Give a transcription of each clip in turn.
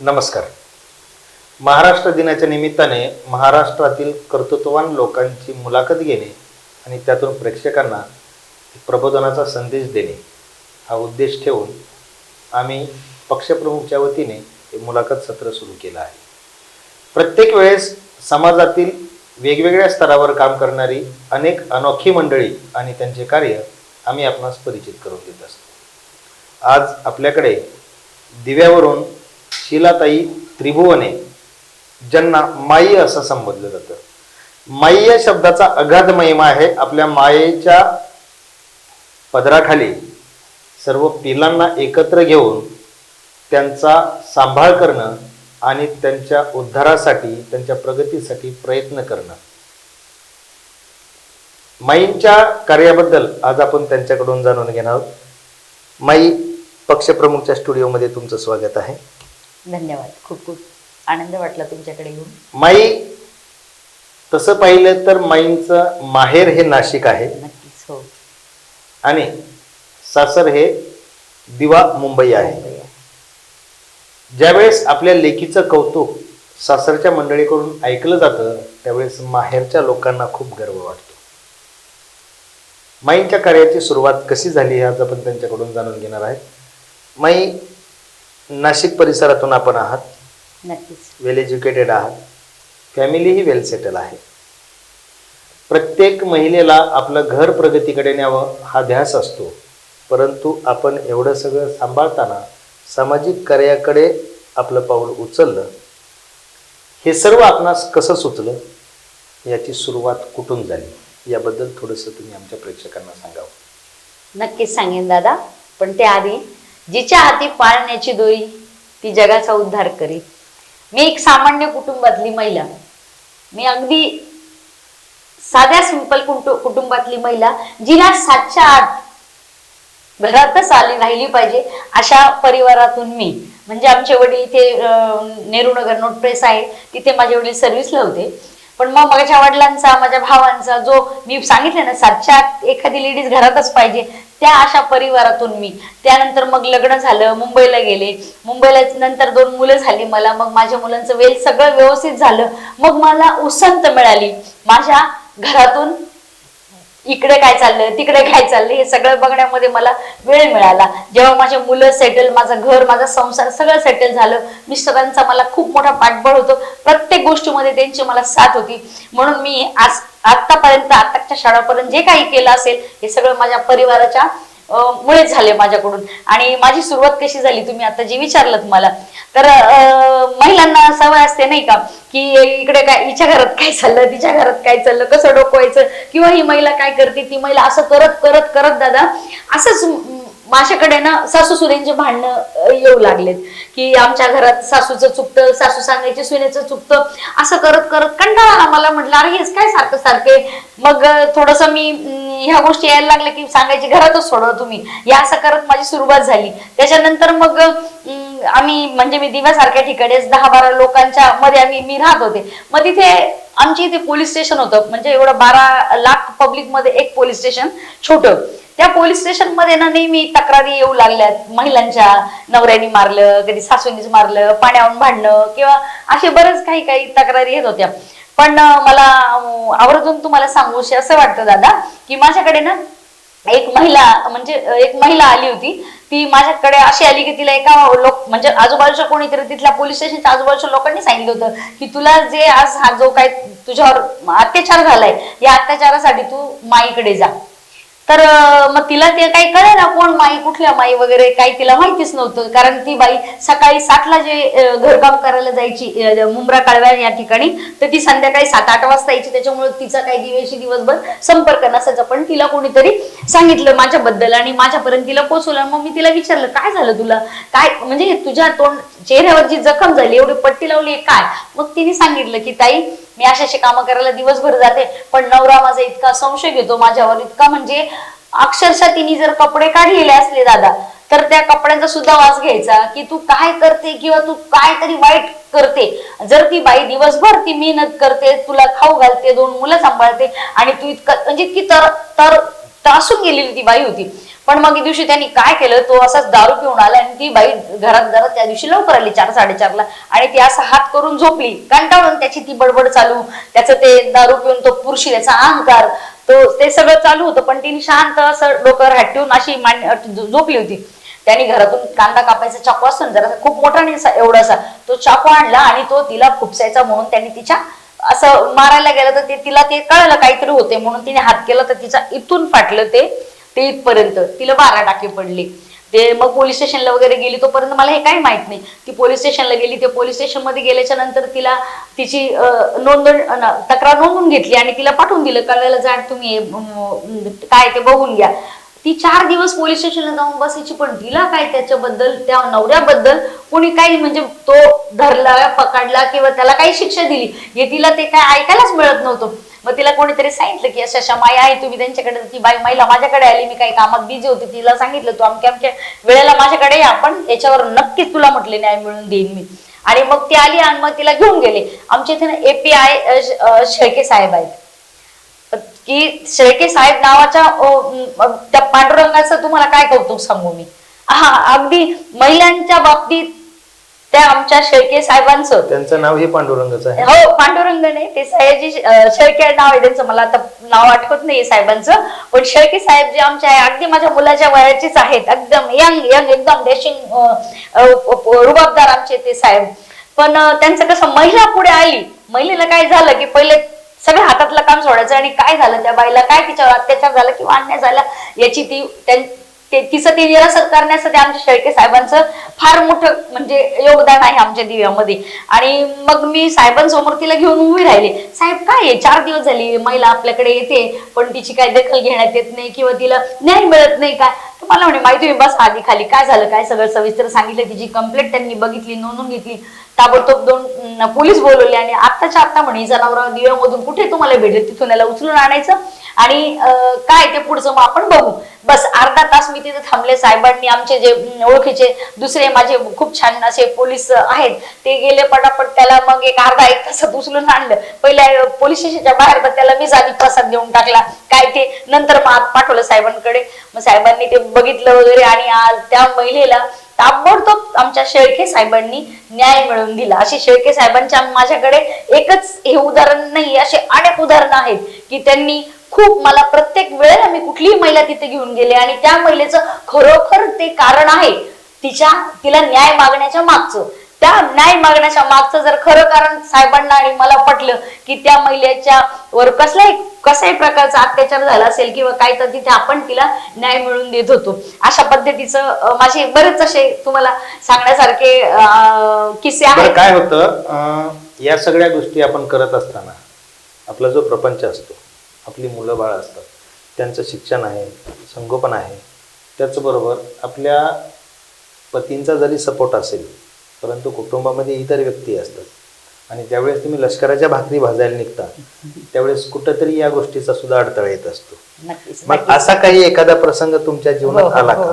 नमस्कार. महाराष्ट्र दिनाच्या निमित्ताने महाराष्ट्रातील कर्तृत्ववान लोकांची मुलाखत घेणे आणि त्यातून प्रेक्षकांना प्रबोधनाचा संदेश देणे हा उद्देश ठेवून आम्ही पक्षप्रमुखच्या वतीने हे मुलाखत सत्र सुरू केलं आहे. प्रत्येक वेळेस समाजातील वेगवेगळ्या स्तरावर काम करणारी अनेक अनोखी मंडळी आणि त्यांचे कार्य आम्ही आपणास परिचित करून देत असतो. आज आपल्याकडे दिव्यावरून शिलाताई त्रिभुवने ज्यांना माई असं संबोधलं जातं. माई या शब्दाचा अगाध महिमा आहे. आपल्या मायेच्या पदराखाली सर्व पिलांना एकत्र घेऊन त्यांचा सांभाळ करणं आणि त्यांच्या उद्धारासाठी त्यांच्या प्रगतीसाठी प्रयत्न करणं. माईंच्या कार्याबद्दल आज आपण त्यांच्याकडून जाणून घेणार आहोत. माई पक्षप्रमुखच्या स्टुडिओमध्ये तुमचं स्वागत आहे. धन्यवाद. खूप खूप आनंद वाटला तुमच्याकडे येऊन. माई तसं पाहिलं तर माईंचं माहेर हे नाशिक आहे. नक्कीच हो. आणि सासर हे दिवा मुंबई आहे. ज्यावेळेस आपल्या लेखीचं कौतुक सासरच्या मंडळीकडून ऐकलं जातं त्यावेळेस माहेरच्या लोकांना खूप गर्व वाटतो. माईंच्या कार्याची सुरुवात कशी झाली हे आज आपण त्यांच्याकडून जाणून घेणार आहे. माई नाशिक परिसरातून आपण आहात. नक्कीच. वेल एज्युकेटेड आहात. फॅमिलीही वेल सेटल आहे. प्रत्येक महिलेला आपलं घर प्रगतीकडे न्यावं हा ध्यास असतो. परंतु आपण एवढं सगळं सांभाळताना सामाजिक कार्याकडे आपलं पाऊल उचललं हे सर्व आपणास कसं सुचलं याची सुरुवात कुठून झाली? याबद्दल थोडंसं तुम्ही आमच्या प्रेक्षकांना सांगावं. नक्कीच सांगेन दादा. पण त्याआधी जिच्या हाती पाळण्याची दोरी ती जगाचा उद्धार करी मी एक सामान्य कुटुंबातली महिला. मी अगदी साध्या सिंपल कुटुंबातली महिला जिला सातच्या आत घरातच आली राहिली पाहिजे अशा परिवारातून मी. म्हणजे आमचे वडील इथे नेहरूनगर नेहरू नगर नोट प्रेस आहे. तिथे माझे वडील सर्व्हिसला होते. पण मग माझ्या वडिलांचा माझ्या भावांचा जो मी सांगितलं ना सातच्या आत एखादी लेडीज घरातच पाहिजे त्या अशा परिवारातून मी. त्यानंतर मग लग्न झालं मुंबईला गेले. मुंबईला नंतर दोन मुलं झाली मला. मग माझ्या मुलांचं वेल सगळं व्यवस्थित झालं. मग मला उसंत मिळाली. माझ्या घरातून इकडे काय चाललंय तिकडे काय चाललंय हे सगळं बघण्यामध्ये मला वेळ मिळाला. जेव्हा माझे मुलं सेटल माझं घर माझा संसार सगळं सेटल झालं. मिस्टरांचा मला खूप मोठा पाठबळ होतो. प्रत्येक गोष्टीमध्ये त्यांची मला साथ होती. म्हणून मी आज आतापर्यंत आताच्या शाळापर्यंत जे काही केलं असेल हे सगळं माझ्या परिवाराच्या मुळेच झाले माझ्याकडून. आणि माझी सुरुवात कशी झाली तुम्ही आता जी विचारलं मला तर महिलांना सवय असते नाही का की इकडे काय हिच्या घरात काय चाललं तिच्या घरात काय चाललं कसं डोकवायचं किंवा ही महिला काय करते ती महिला असं करत करत करत दादा असंच माझ्याकडे ना सासू सुनेंचे भांडणं येऊ लागलेत. की आमच्या घरात सासूचं चुकतं सासू सांगायचे सुनेचं चुकतं असं करत करत कंटाळा आला. मला म्हटलं अरे हेच काय सारखं सारखे मग थोडस मी ह्या गोष्टी यायला लागल्या की सांगायची घरातच सोडव तुम्ही. या असं करत माझी सुरुवात झाली. त्याच्यानंतर मग अं, आम्ही म्हणजे मी दिव्यासारख्या ठिकाणी दहा बारा लोकांच्या मध्ये आम्ही मी राहत होते. मग तिथे आमच्या इथे पोलीस स्टेशन होतं. म्हणजे एवढं बारा लाख पब्लिकमध्ये एक पोलीस स्टेशन छोटं. त्या पोलीस स्टेशनमध्ये ना नेहमी तक्रारी येऊ लागल्यात महिलांच्या नवऱ्यानी मारलं कधी सासूनीच मारलं पाण्यावरून भांडणं किंवा असे बरेच काही काही तक्रारी येत होत्या. पण मला आवर्जून तुम्हाला सांगूशी असं वाटतं दादा की माझ्याकडे ना एक महिला म्हणजे एक महिला आली होती. ती माझ्याकडे अशी आली की तिला एका लोक म्हणजे आजूबाजूच्या कोणीतरी तिथल्या पोलीस स्टेशनच्या आजूबाजूच्या लोकांनी सांगितलं होतं की तुला जे आज हा जो काय तुझ्यावर अत्याचार झालाय या अत्याचारासाठी तू माईकडे जा. तर अं, मग तिला ते काही कळे ना कोण माई कुठल्या माई वगैरे काही तिला माहितीच नव्हतं. कारण ती बाई सकाळी सातला जे अं, घरकाम करायला जायची अं, मुंब्रा काळव्या या ठिकाणी तर ती संध्याकाळी सात आठ वाजता यायची. त्याच्यामुळे तिचा काही दिवशी दिवसभर संपर्क नसायचा. पण तिला कोणीतरी सांगितलं माझ्याबद्दल आणि माझ्यापर्यंत तिला पोचवलं मग मी तिला विचारलं काय झालं तुला? काय म्हणजे तुझ्या तोंड चेहऱ्यावर जी जखम झाली एवढी पट्टी लावली काय? मग तिने सांगितलं की ताई मी अशा अशी कामं करायला दिवसभर जाते पण नवरा माझा इतका संशय घेतो माझ्यावर इतका म्हणजे अक्षरशः तिने जर कपडे काढलेले असले दादा तर त्या कपड्यांचा सुद्धा वास घ्यायचा की तू काय करते किंवा तू काय तरी वाईट करते. जर ती बाई दिवसभर ती मेहनत करते तुला खाऊ घालते दोन मुलं सांभाळते आणि तू इतकं म्हणजे इतकी तर तर त्रासून गेलेली ती बाई होती. पण मग दिवशी त्यांनी काय केलं? तो असाच दारू पिऊन आला आणि ती बाई घरात जरा त्या दिवशी लवकर आली चार साडेचारला. आणि ती असा हात करून झोपली कंटाळून त्याची ती बडबड चालू. त्याचं ते दारू पिऊन तो पुरुषी त्याचा अहंकार तो ते सगळं चालू होतं. पण तिने शांत असं डोकं हात ठेवून अशी मान झोपली होती. त्यांनी घरातून कांदा कापायचा चाकू असतो ना जरा खूप मोठा नाही असा एवढासा. तो चाकू आणला आणि तो तिला खुपसायचा म्हणून त्यांनी तिच्या असं मारायला गेलं तर ते तिला ते कळलं काहीतरी होते म्हणून तिने हात केला तर तिचा इथून फाटलं ते ते इथपर्यंत तिला बारा टाके पडले. ते मग पोलीस स्टेशनला वगैरे गेली तोपर्यंत मला हे काही माहीत नाही. ती पोलीस स्टेशनला गेली ते पोलीस स्टेशनमध्ये गेल्याच्यानंतर तिला तिची नोंद नोंदण तक्रार नोंदून घेतली आणि तिला पाठवून दिलं कळलेलं जाण तुम्ही काय ते बघून घ्या. ती चार दिवस पोलीस स्टेशनला जाऊन बसायची पण तिला काय त्याच्याबद्दल त्या नवऱ्याबद्दल कोणी काही म्हणजे तो धरला पकडला किंवा त्याला काही शिक्षा दिली हे तिला ते काय ऐकायलाच मिळत नव्हतं. मग तिला कोणीतरी सांगितलं की अशा अशा माया आहे तुम्ही त्यांच्याकडे ती बाई महिला माझ्याकडे आली मी काही कामात बिझी होती तिला सांगितलं तू अमक्या अमक्या वेळेला माझ्याकडे या पण याच्यावर नक्कीच तुला म्हटले न्याय मिळून देईन मी. आणि मग ती आली आणि मग तिला घेऊन गेले. आमच्या इथे ना एपीआय शेळके साहेब आहेत. की शेळके साहेब नावाच्या त्या पांडुरंगाचं तुम्हाला काय कौतुक सांगू मी? हा अगदी महिलांच्या बाबतीत त्या आमच्या शेळके साहेबांचं त्यांचं नाव हे पांडुरंगच आहे. हो पांडुरंग नाही ते सयाजी शेळके नाव आहे त्यांचं. मला आता नाव आठवत नाही साहेबांचं. पण शेळके साहेब जे आमचे आहे अगदी माझ्या मुलाच्या वयाचेच आहेत. एकदम यंग यंग एकदम डॅशिंग रुबाबदार आमचे ते साहेब. पण त्यांचं कसं महिला पुढे आली. महिलेला काय झालं की पहिले सगळं हातातलं काम सोडायचं आणि काय झालं? त्या बाईला काय तिच्यावर अत्याचार झाला किंवा अन्याय झाला याची ती तेहतीस ते तिचं ते निरसन करण्यासाठी आमच्या शेळके साहेबांचं फार मोठं म्हणजे योगदान आहे आमच्या दिव्यामध्ये. आणि मग मी साहेबांसमोर तिला घेऊन उभी राहिले. साहेब काय आहे? चार दिवस झाली महिला आपल्याकडे येते पण तिची काय दखल घेण्यात येत नाही किंवा तिला न्याय मिळत नाही काय मला म्हणे माहिती तुम्ही बस आधी खाली. काय झालं? काय सगळं सविस्तर सांगितलं? तिची कंप्लेंट त्यांनी बघितली नोंदून घेतली. ताबडतोब दोन पोलीस बोलवले आणि आत्ताच्या आत्ता म्हणे जनावर दिव्यामधून कुठे तुम्हाला भेटेल? तिथून याला उचलून आणायचं आणि काय ते पुढचं मग आपण बघू. बस अर्धा तास मी तिथे थांबले. साहेबांनी आमचे जे ओळखीचे दुसरे माझे खूप छान असे पोलीस आहेत ते गेले पटापट. त्याला मग एक अर्धा एक तासात उचलून आणलं. पहिल्या पोलीस स्टेशनच्या बाहेर तर त्याला मी जागी प्रसाद देऊन टाकला. काय ते? नंतर मग पाठवलं साहेबांकडे. मग साहेबांनी ते बघितलं वगैरे आणि त्या महिलेला ताबडतोब आमच्या शेळके साहेबांनी न्याय मिळवून दिला. असे शेळके साहेबांच्या माझ्याकडे एकच हे उदाहरण नाही असे अनेक उदाहरणं आहेत की त्यांनी खूप मला प्रत्येक वेळेला मी कुठलीही महिला तिथे घेऊन गेले आणि त्या महिलेचं खरोखर ते कारण आहे तिच्या तिला न्याय मागण्याच्या मागचं. त्या न्याय मागण्याच्या मागचं जर खरं कारण साहेबांना आणि मला पटलं की त्या महिलेच्या वर कसलाही कसाही प्रकारचा अत्याचार झाला असेल किंवा काय तर तिथे आपण तिला न्याय मिळवून देत होतो. अशा पद्धतीचं माझे बरेच असे तुम्हाला सांगण्यासारखे किस्से आहेत. काय होतं या सगळ्या गोष्टी आपण करत असताना आपला जो प्रपंच असतो आपली मुलं बाळ असतात त्यांचं शिक्षण आहे संगोपन आहे त्याचबरोबर आपल्या पतींचा जरी सपोर्ट असेल परंतु कुटुंबामध्ये इतर व्यक्ती असतात आणि ज्यावेळेस तुम्ही लष्कराच्या भाकरी भाजायला निघता त्यावेळेस कुठंतरी या गोष्टीचा सुद्धा अडथळा येत असतो मग. असा काही एखादा प्रसंग तुमच्या हो, जीवनात हो, आला हो,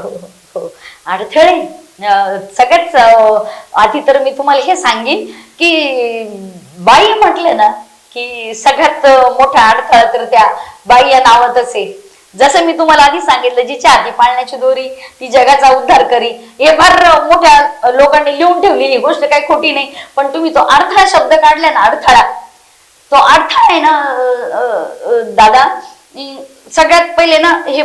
का. अडथळे अं, आधी तर मी तुम्हाला हे सांगेन की बाई म्हटलं ना की सगळ्यात मोठा अडथळा तर त्या बाई या नावातच आहे जसं मी तुम्हाला आधी सांगितलं जिच्या हाती पाळण्याची दोरी ती जगाचा उद्धार करी. हे फार मोठ्या लोकांनी लिहून ठेवली ही गोष्ट काही खोटी नाही. पण तुम्ही तो अडथळा शब्द काढला ना अडथळा. तो अडथळा आहे ना दादा सगळ्यात पहिले ना हे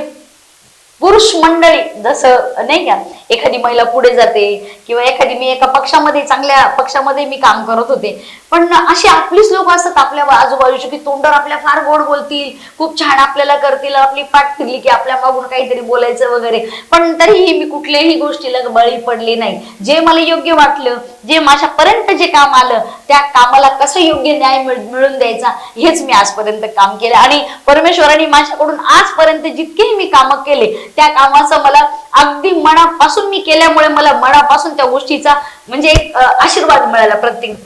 पुरुष मंडळी जसं नाही का एखादी महिला पुढे जाते किंवा एखादी मी एका पक्षामध्ये चांगल्या पक्षामध्ये मी काम करत होते. पण अशी आपलीच लोक असतात आपल्या आजूबाजूची की तोंडावर आपल्या फार गोड बोलतील खूप छान आपल्याला करतील आपली पाठ फिरली की आपल्या मागून काहीतरी बोलायचं वगैरे. पण तरीही मी कुठल्याही गोष्टीला बळी पडले नाही. जे मला योग्य वाटलं जे माझ्यापर्यंत जे काम आलं त्या कामाला कसं योग्य न्याय मिळ- मिळून द्यायचा हेच मी आजपर्यंत काम केलं. आणि परमेश्वराने माझ्याकडून आजपर्यंत जितकेही मी कामं केले त्या कामाचं मला अगदी मनापासून मी केल्यामुळे मला मनापासून त्या गोष्टीचा म्हणजे एक आशीर्वाद मिळाला प्रत्येक.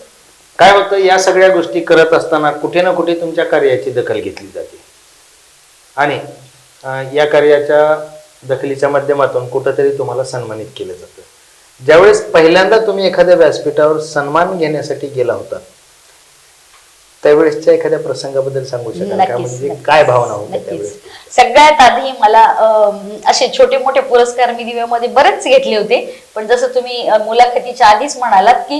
काय होतं या सगळ्या गोष्टी करत असताना कुठे ना कुठे तुमच्या कार्याची दखल घेतली जाते. आणि या कार्याच्या दखलीच्या माध्यमातून कुठंतरी तुम्हाला सन्मानित केलं जातं. ज्यावेळेस पहिल्यांदा तुम्ही एखाद्या व्यासपीठावर सन्मान घेण्यासाठी गेला होता त्यावेळेसच्या एखाद्या प्रसंगाबद्दल सांगू शकाल का? नक्कीच, म्हणजे नक्कीच. काय भावना होत्या नक्कीच. सगळ्यात आधी मला अं, असे छोटे मोठे पुरस्कार मी दिव्यामध्ये बरेच घेतले होते. पण जसं तुम्ही अं, मुलाखतीच्या आधीच म्हणालात की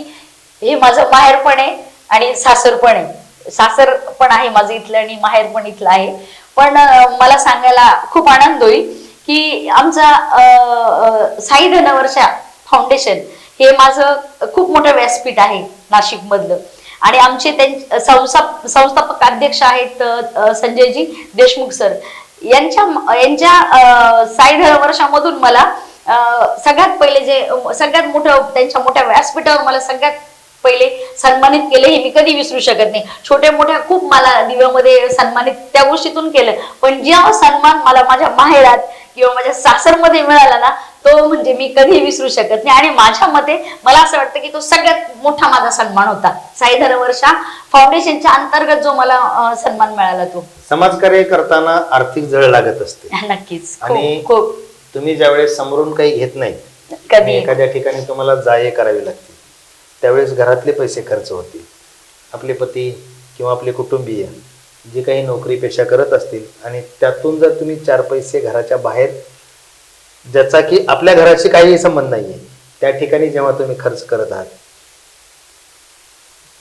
हे माझं माहेरपण आहे आणि सासर पण आहे. सासर पण आहे माझं इथलं आणि माहेर पण इथलं आहे. पण अं, मला सांगायला खूप आनंद होईल की आमचा अं, अं, साई धनवर्षा फाउंडेशन हे माझं खूप मोठं व्यासपीठ आहे नाशिक मधलं आणि आमचे त्यां- संस्था संस्थापक अध्यक्ष आहेत संजयजी देशमुख सर. यांच्या यांच्या साईड वर्षामधून मला सगळ्यात पहिले जे सगळ्यात मोठं त्यांच्या मोठ्या व्यासपीठावर मला सगळ्यात पहिले सन्मानित केले हे मी कधी विसरू शकत नाही. छोट्या मोठ्या खूप मला दिव्यामध्ये सन्मानित त्या गोष्टीतून केलं. पण जेव्हा सन्मान मला माझ्या माहेरात किंवा माझ्या सासरमध्ये मिळाला ना तो म्हणजे मी कधी विसरू शकत नाही. आणि माझ्या मते मला असं वाटतं की तो सगळ्यात मोठा माझा सन्मान होता. साई वर्षा फाउंडेशनच्या अंतर्गत जो मला सन्मान मिळाला तो. समाजकार्य करताना आर्थिक झळ लागत असते. नक्कीच. आणि- खूप. तुम्ही ज्यावेळेस समोरून काही घेत नाही कधी? एखाद्या ठिकाणी तुम्हाला जाये करावी लागते त्यावेळेस घरातले पैसे खर्च होतील. आपले पती किंवा आपले कुटुंबीय जे काही नोकरी पेशा करत असतील आणि त्यातून जर तुम्ही चार पैसे घराच्या बाहेर ज्याचा की आपल्या घराशी काहीही संबंध नाहीये. त्या ठिकाणी जेव्हा तुम्ही खर्च करत आहात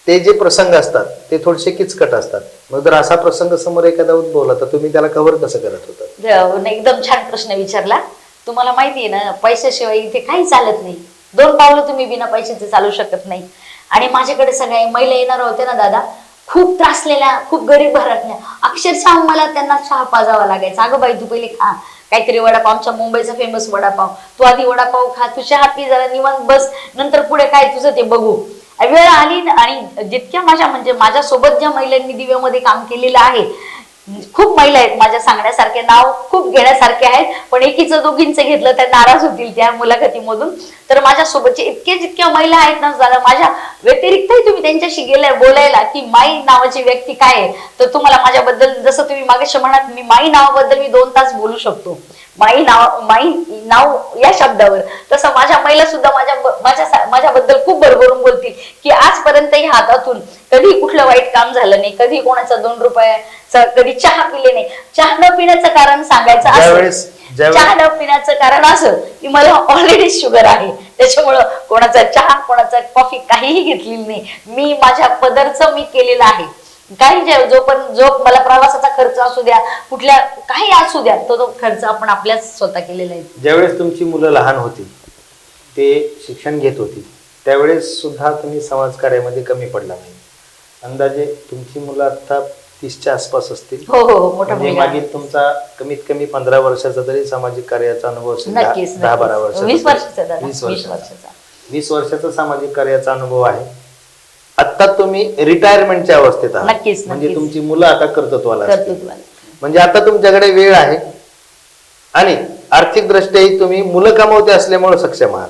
ते जे प्रसंग असतात ते थोडेसे किचकट असतात. मग जर असा प्रसंग समोर एखादा उद्भवला तर तुम्ही त्याला कव्हर कसं करत होता? एकदम छान प्रश्न विचारला. तुम्हाला माहिती आहे ना पैशाशिवाय इथे काही चालत नाही. दोन पावलं तुम्ही बिना पैशाचे चालू शकत नाही. आणि माझ्याकडे सगळ्या महिला येणार होत्या ना दादा. खूप त्रासलेल्या खूप गरीब घरातल्या अक्षरशः मला त्यांना चहा पाजावा लागायचा. अगं बाई तू पहिले खा. काहीतरी वडापाव आमच्या मुंबईचा फेमस वडापाव. तू आधी वडापाव खा तू चहा पी जरा निवांत बस. नंतर पुढे काय तुझं ते बघू. वेळ आली आणि जितक्या माझ्या म्हणजे माझ्यासोबत ज्या महिलांनी दिव्यामध्ये काम केलेलं आहे खूप महिला आहेत माझ्या सांगण्यासारखे नाव खूप घेण्यासारखे आहेत पण एकीचं दोघींचं घेतलं तर नाराज होतील त्या मुलाखतीमधून. तर माझ्या सोबतचे इतके जितक्या महिला आहेत ना दादा माझ्या व्यतिरिक्तही तुम्ही त्यांच्याशी गेलाय बोलायला की माई नावाची व्यक्ती काय आहे? तर तुम्हाला माझ्याबद्दल जसं तुम्ही मागाशी म्हणात मी माई नावाबद्दल मी दोन तास बोलू शकतो. माई नाव माई नाव या शब्दावर. तसं माझ्या महिला सुद्धा माझ्या माझ्या माझ्याबद्दल खूप भरभरून बोलतील की आजपर्यंत ह्या हातातून कधी कुठलं वाईट काम झालं नाही कधी कोणाचा दोन रुपयाचा कधी चहा पिले नाही. चहा न पिण्याचं कारण सांगायचं असं. चहा न पिण्याचं कारण असं की मला ऑलरेडी शुगर आहे. त्याच्यामुळं कोणाचा चहा कोणाचा कॉफी काहीही घेतलेली नाही. मी माझ्या पदरचं मी केलेलं आहे. काही जे जो पण जो मला प्रवासाचा खर्च असू द्या कुठल्या काही असू द्या तो तो खर्च आपण आपल्याच स्वतः केलेला आहे. ज्यावेळेस तुमची मुलं लहान होती ते शिक्षण घेत होती त्यावेळेस सुद्धा तुम्ही समाजकार्यामध्ये कमी पडला नाही. अंदाजे तुमची मुलं आता तीसच्या आसपास असतील. हो हो हो मोठा म्हणजे मुलगा. मागील तुमचा कमीत कमी पंधरा वर्षाचा तरी सामाजिक कार्याचा अनुभव असेल दहा नक्कीच दहा बारा नक्कीच. वर्षाचा वीस वर्षाचा दादा वीस वीस वर्षाचा. वर्षाचा. वीस वर्षाचा सामाजिक कार्याचा अनुभव आहे. आता तुम्ही रिटायरमेंटच्या अवस्थेत आहात नक्कीच, म्हणजे नक्कीच. तुमची मुलं आता कर्तृत्वाला असतील. कर्तृत्वाला म्हणजे आता तुमच्याकडे वेळ आहे आणि आर्थिक दृष्ट्याही तुम्ही मुलं कमवते असल्यामुळे सक्षम आहात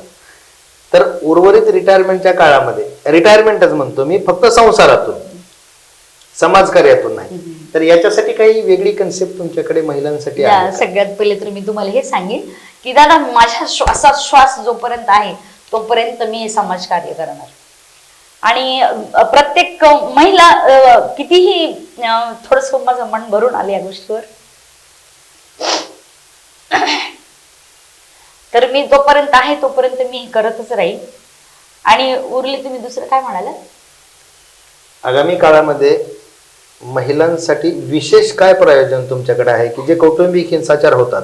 तर उर्वरित रिटायरमेंटच्या काळामध्ये रिटायरमेंटच म्हणतो मी फक्त संसारातून समाजकार्यातून नाही तर याच्यासाठी काही वेगळी कन्सेप्ट तुमच्याकडे महिलांसाठी का? सगळ्यात पहिले तर मी तुम्हाला हे सांगेन की दादा माझ्या श्वासात श्वास जोपर्यंत आहे तोपर्यंत मी हे समाजकार्य करणार आणि प्रत्येक महिला कितीही थोडस माझं मन भरून आले या गोष्टीवर. तर मी जोपर्यंत आहे तोपर्यंत मी हे करतच राहील आणि उरले तुम्ही दुसरं काय म्हणाला आगामी काळामध्ये महिलांसाठी विशेष काय प्रयोजन तुमच्याकडे आहे की जे कौटुंबिक हिंसाचार होतात?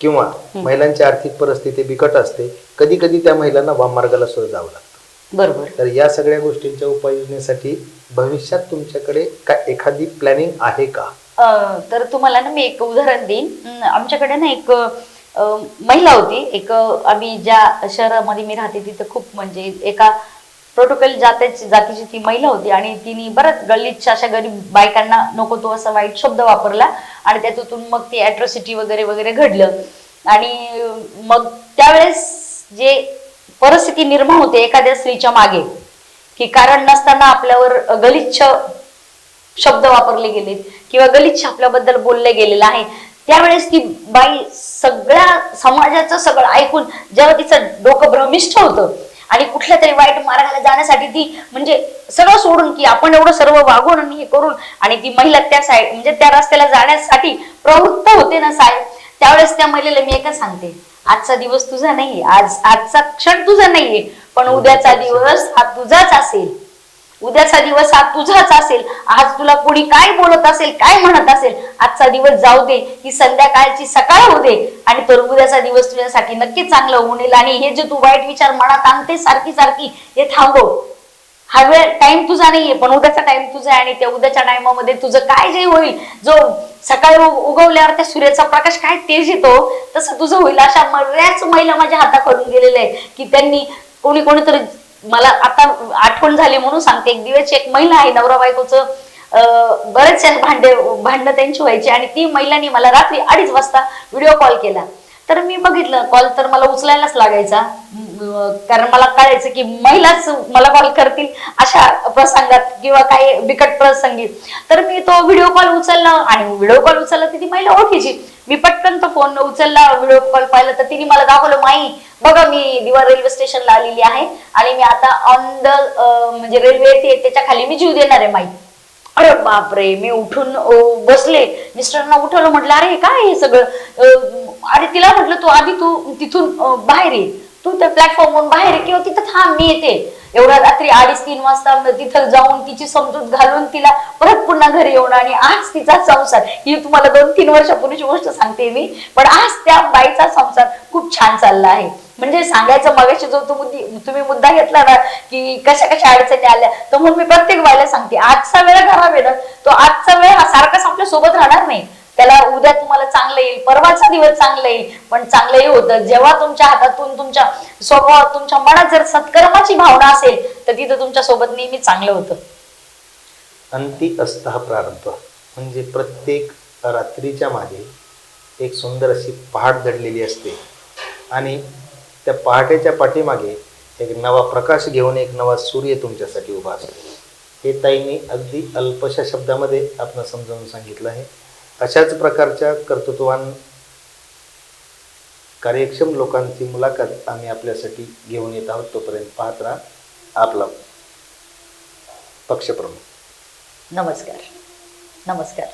किंवा महिलांची आर्थिक परिस्थिती बिकट असते कधी कधी त्या महिलांना वाममार्गाला सुद्धा जावं लागतं. बरोबर. तर या सगळ्या गोष्टींच्या उपाययोजनेसाठी भविष्यात तुमच्याकडे काय एखादी प्लॅनिंग आहे का? तर तुम्हाला ना मी एक उदाहरण देईन. आमच्याकडे ना एक महिला होती. एक आम्ही ज्या शहरामध्ये मी राहते तिथं खूप म्हणजे एका प्रोटोकॉल जातीची जातीची ती महिला होती आणि तिने बरंच गल्लीच्या अशा गरीब बायकांना नको तो असा वाईट शब्द वापरला आणि त्यातून मग ते अॅट्रॉसिटी वगैरे वगैरे घडलं. आणि मग त्यावेळेस जे परिस्थिती निर्माण होते एखाद्या स्त्रीच्या मागे. की कारण नसताना आपल्यावर गलिच्छ शब्द वापरले गेलेत किंवा गलिच्छ आपल्याबद्दल बोलले गेलेलं आहे. त्यावेळेस ती बाई सगळ्या समाजाचं सगळं ऐकून जेव्हा तिचं डोकं भ्रमिष्ठ होतं आणि कुठल्या तरी वाईट मार्गाला जाण्यासाठी ती म्हणजे सगळं सोडून की आपण एवढं सर्व वागून आणि हे करून आणि ती महिला त्या साईड म्हणजे त्या रस्त्याला जाण्यासाठी प्रवृत्त होते ना साहेब. त्यावेळेस त्या महिलेला मी एकच सांगते. आजचा दिवस तुझा नाहीये. आज आजचा क्षण तुझा नाहीये. पण उद्याचा दिवस हा तुझाच असेल. उद्याचा दिवस हा तुझाच असेल. आज तुला कोणी काय बोलत असेल काय म्हणत असेल आजचा दिवस जाऊ दे. ही संध्याकाळची सकाळ होऊ दे. आणि तर उद्याचा दिवस तुझ्यासाठी नक्की चांगलं होऊन आणि हे जे तू वाईट विचार मनात आणते सारखी सारखी हे थांबव. हा वेळ टाइम तुझा नाहीये पण उद्याचा टाइम तुझा आहे आणि त्या उद्याच्या टायमामध्ये तुझं काय जे होईल जो सकाळी उगवल्यावर त्या सूर्याचा प्रकाश काय तेज येतो तसं तुझं होईल. अशा बऱ्याच महिला माझ्या हाताकडून गेलेल्या आहे की त्यांनी कोणी कोणीतरी मला आता आठवण झाली म्हणून सांगते. एक दिवस एक महिला आहे नवरा बायकोचं अं, बरेच भांडे भांडणं त्यांची व्हायची आणि ती महिलांनी मला रात्री अडीच वाजता व्हिडिओ कॉल केला. तर मी बघितलं कॉल तर मला उचलायलाच लागायचा. कारण मला कळायचं की महिलाच मला कॉल करतील अशा प्रसंगात किंवा काही बिकट प्रसंगी. तर मी तो व्हिडिओ कॉल उचलला आणि व्हिडिओ कॉल उचलला तर ती महिला ओळखीची. मी पटकन तो फोन उचलला व्हिडिओ कॉल पाहिला तर तिने मला दाखवलं माई बघा मी दिवा रेल्वे स्टेशनला आलेली आहे आणि मी आता ऑन द म्हणजे रेल्वे येते त्याच्याखाली मी जीव देणार आहे माई. अरे बापरे मी उठून बसले. मिस्टरांना उठवलं म्हटलं अरे काय हे सगळं? अं, अरे तिला म्हटलं तू आधी तू तिथून बाहेर ये. तू त्या प्लॅटफॉर्मवरून बाहेर ये किंवा तिथं थांब मी येते. एवढ्या रात्री अडीच तीन वाजता म- तिथं जाऊन तिची समजूत घालून तिला परत पुन्हा घरी येऊन आणि आज तिचा संसार ही तुम्हाला दोन तीन वर्षापूर्वीची गोष्ट सांगते मी पण आज त्या बाईचा संसार खूप छान चालला आहे. म्हणजे सांगायचं मगाशी जो तो मुद्दी तुम्ही मुद्दा घेतला ना की कशा कशा अडचणी आल्या तर म्हणून मी प्रत्येक बायला सांगते. आजचा वेळ घरावे ना तो आजचा वेळ हा सारखाच आपल्यासोबत राहणार नाही. त्याला उद्या तुम्हाला चांगलं येईल परवाचा दिवस चांगलं येईल पण चांगलंही होतं. जेव्हा तुमच्या हातातून तुमच्या स्वभाव तुमच्या मनात जर सत्कर्माची भावना असेल तर तिथं तुमच्यासोबत नेहमी चांगलं होतं. अंती असता प्रारंभ. म्हणजे प्रत्येक रात्रीच्या मागे एक सुंदर अशी पहाट दडलेली असते. आणि त्या पहाटेच्या पाठीमागे एक नवा प्रकाश घेऊन एक नवा सूर्य तुमच्यासाठी उभा असतो. हे ताईंनी अगदी अल्पशा शब्दामध्ये आपण समजावून सांगितलं आहे. अशाच प्रकारच्या कर्तृत्वान कार्यक्षम लोकांची मुलाखत आम्ही आपल्यासाठी घेऊन येत आहोत. तोपर्यंत पाहत राहा आपला पक्षप्रमुख. नमस्कार. नमस्कार.